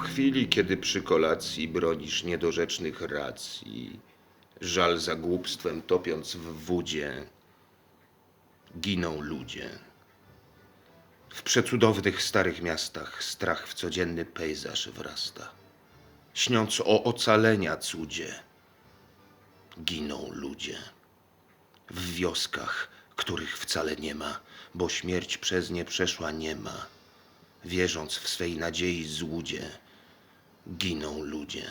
chwili, kiedy przy kolacji bronisz niedorzecznych racji, żal za głupstwem topiąc w wódzie, giną ludzie. W przecudownych starych miastach strach w codzienny pejzaż wrasta. Śniąc o ocalenia cudzie, giną ludzie. W wioskach, których wcale nie ma, bo śmierć przez nie przeszła nie ma. Wierząc w swej nadziei złudzie, giną ludzie.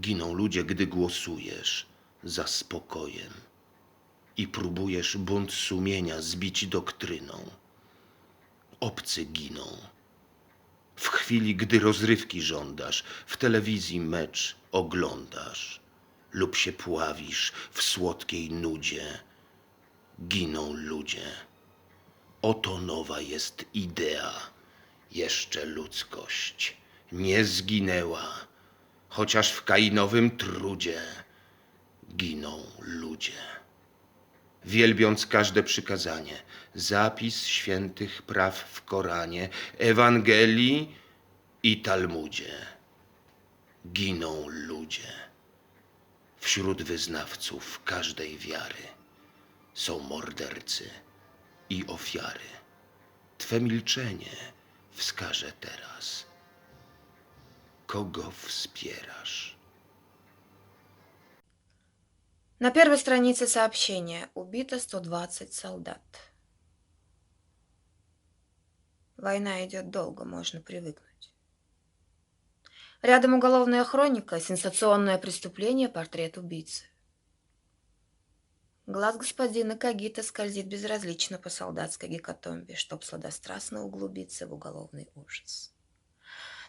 Giną ludzie, gdy głosujesz za spokojem i próbujesz bunt sumienia zbić doktryną. Obcy giną. W chwili, gdy rozrywki żądasz, w telewizji mecz oglądasz lub się pławisz w słodkiej nudzie, giną ludzie. Oto nowa jest idea. Jeszcze ludzkość nie zginęła, chociaż w kainowym trudzie giną ludzie. Wielbiąc każde przykazanie, zapis świętych praw w Koranie, Ewangelii i Talmudzie, giną ludzie. Wśród wyznawców każdej wiary są mordercy i ofiary. Twe milczenie wskaże teraz, kogo wspierasz. На первой странице сообщения убито 120 солдат. Война идет долго, можно привыкнуть. Рядом уголовная хроника, сенсационное преступление, портрет убийцы. Глаз господина Кагита скользит безразлично по солдатской гекатомбе, чтоб сладострастно углубиться в уголовный ужас.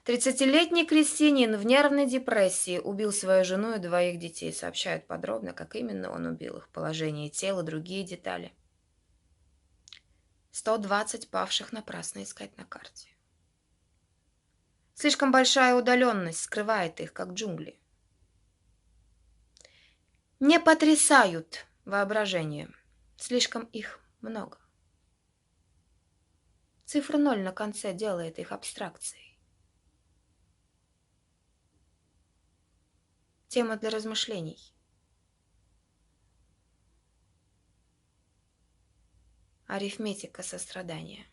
Тридцатилетний крестьянин в нервной депрессии убил свою жену и двоих детей. Сообщают подробно, как именно он убил их, положение тела, другие детали. 120 павших напрасно искать на карте. Слишком большая удаленность скрывает их, как джунгли. Не потрясают воображение. Слишком их много. Цифра ноль на конце делает их абстракцией. Тема для размышлений. Арифметика сострадания.